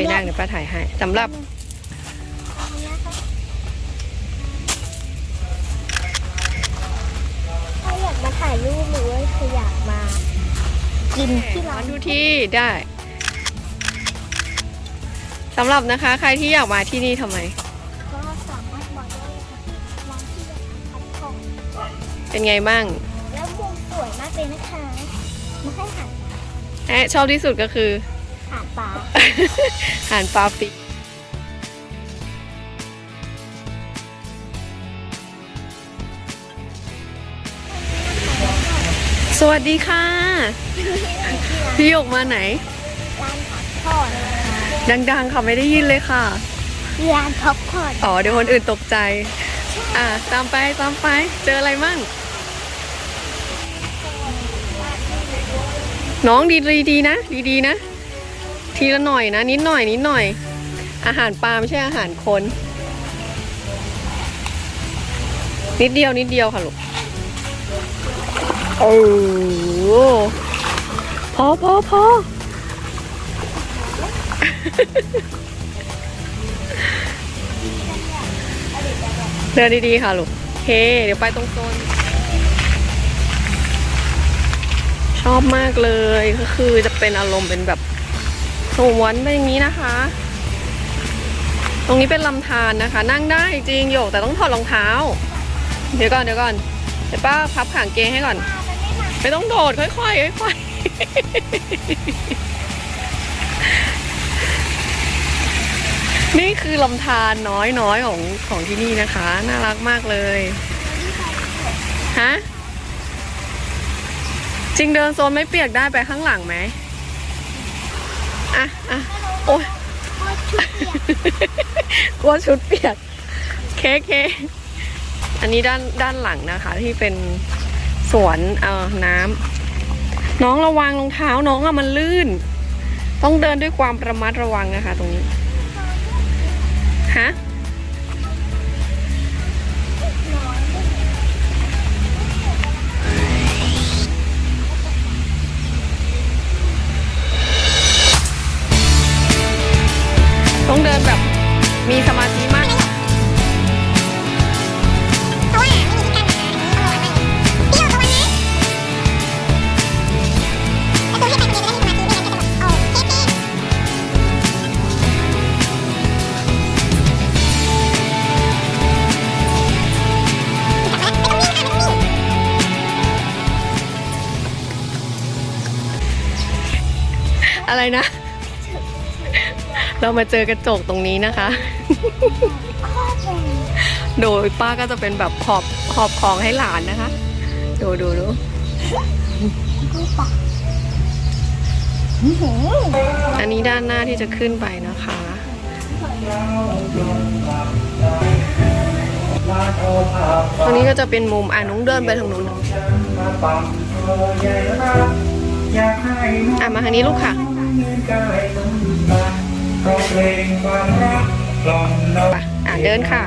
ไปนั่งเดี๋ยวป้าถ่ายให้สำหรับถ้าอยากมาถ่ายรูปหรือว่าคืออยากมากินที่ร้านดูที่ได้สำหรับนะคะ ใครที่อยากมาที่นี่ทำไม ก็สามารถบอกได้เลยค่ะร้านที่อยากพัดทองเป็นไงบ้างแล้วมุมสวยมากเลยนะคะมาให้หัน แอะชอบที่สุดก็คือ หาดปลาอาหารปลาฟิกสวัสดีค่ะ พี่หยกมาไหน ร้านผักทอดดังๆค่ะไม่ได้ยินเลยค่ะ ร้านท็อปคอร์นอ๋อเดี๋ยวคนอื่นตกใจ อะตามไปตามไปเจออะไรมั่ง น้องดีดีดีนะ ดีดีนะ ทีละหน่อยนะ นิดหน่อยนิดหน่อย อาหารปลาไม่ใช่อาหารคน นิดเดียวนิดเดียวค่ะลูกโอ้โหพอพอพอเดินดีๆค่ะลูกเคเดี๋ยวไปตรงโซนชอบมากเลยก็คือจะเป็นอารมณ์เป็นแบบ สวนเป็นอย่างนี้นะคะ ตรงนี้เป็นลำธารนะคะ นั่งได้จริงโยกแต่ต้องถอดรองเท้า เดี๋ยวก่อนเดี๋ยวก่อนเดี๋ยวป้าพับขางเกงให้ก่อน ไม่ต้องโดดค่อยๆค่อยๆนี่คือลำธารน้อยๆของของที่นี่นะคะ น่ารักมากเลยฮะจริงเดินโซนไม่เปียกได้ไปข้างหลังไหม อะอะโอ้ยกลัวชุดเปียกเคเคอันนี้ด้านด้านหลังนะคะ ที่เป็นสวนเอ่อน้ำน้องระวังรองเท้าน้องอะมันลื่น ต้องเดินด้วยความระมัดระวังนะคะ ตรงนี้ฮะ มีสมาธิมากอะไรนะ เรามาเจอกระจกตรงนี้นะคะ โดยป้าก็จะเป็นแบบหอบหอบของให้หลานนะคะ ดูดูดูอันนี้ด้านหน้าที่จะขึ้นไปนะคะตรงนี้ก็จะเป็นมุมอ่านุ้งเดินไปทางนู้นอะมาทางนี้ลูกค่ะ ไปอ่าเดินค่ะ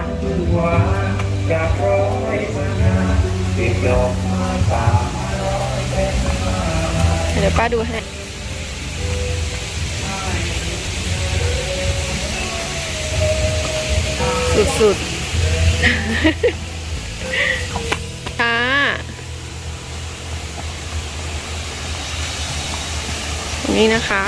เดี๋ยวป้าดูให้สุดๆค่ะตรงนี้นะคะ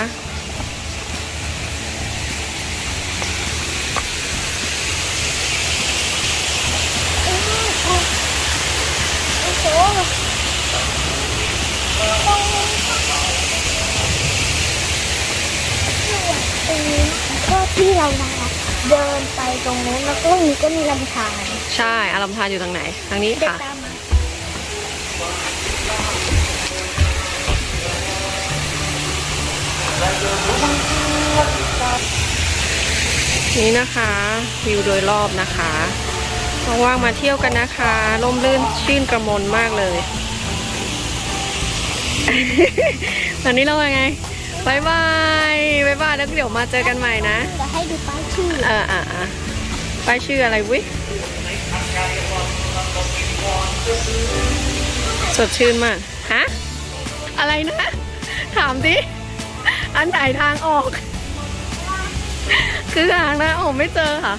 ตรงนี้ก็ที่เรามาเดินไปตรงนู้นแล้วก็ตรงนี้ก็มีลำธารใช่อารมทานอยู่ทางไหน ทางนี้เดินค่ะ ตามมานี่นะคะ วิวโดยรอบนะคะว่างๆมาเที่ยวกันนะคะร่มรื่นชื่นกระมนมากเลย ตอนนี้เราไง บายบายบายบายแล้วเดี๋ยวมาเจอกันใหม่นะเดี๋ยวให้ดูป้ายชื่ออ่าอ่าอ่าป้ายชื่ออะไรวิสดชื่นมาก ฮะ อะไรนะ ถามดิ อันไหนทางออก คือทางนะโอ้ไม่เจอค่ะ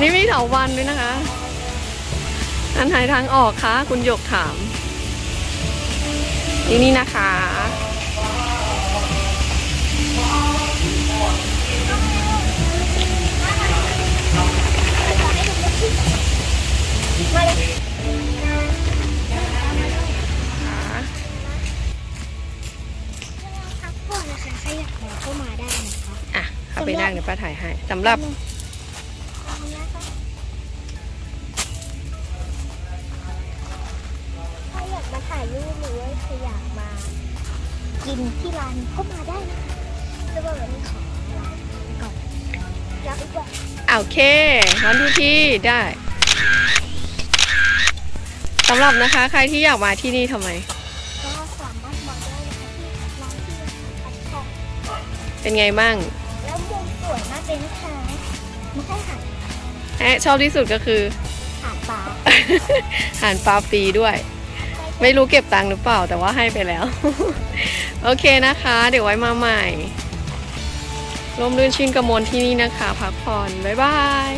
นี่มีเถาวันด้วยนะคะ อันไหนทางออกคะ คุณหยกถามที่นี่นะคะ ดี๋ยวป้าถ่ายให้สำหรับขอบคุณนะคะถ้าอยากมาถ่ายรูปหรือว่าใครอยากมา กินที่ร้านก็มาได้นะคะจะบอกวันนี้ขอลาไปก่อนรักอีกว่า โอเควันทุกที่ได้สำหรับนะคะ ใครที่อยากมาที่นี่ทำไม ก็สามารถมาได้นะคะที่ร้านที่พัดทอง เป็นไงบ้างแล้ วมุมสวยมากเลยนะคะไม่ใช่หาดแฮะชอบที่สุดก็คือ หาดปลาอาหารปลาฟรีด้วย ไม่รู้เก็บตังค์หรือเปล่าแต่ว่าให้ไปแล้ว โอเคนะคะ เดี๋ยวไว้มาใหม่ร่มรื่นชื่นกระมวลที่นี่นะคะ พักผ่อน บ๊ายบาย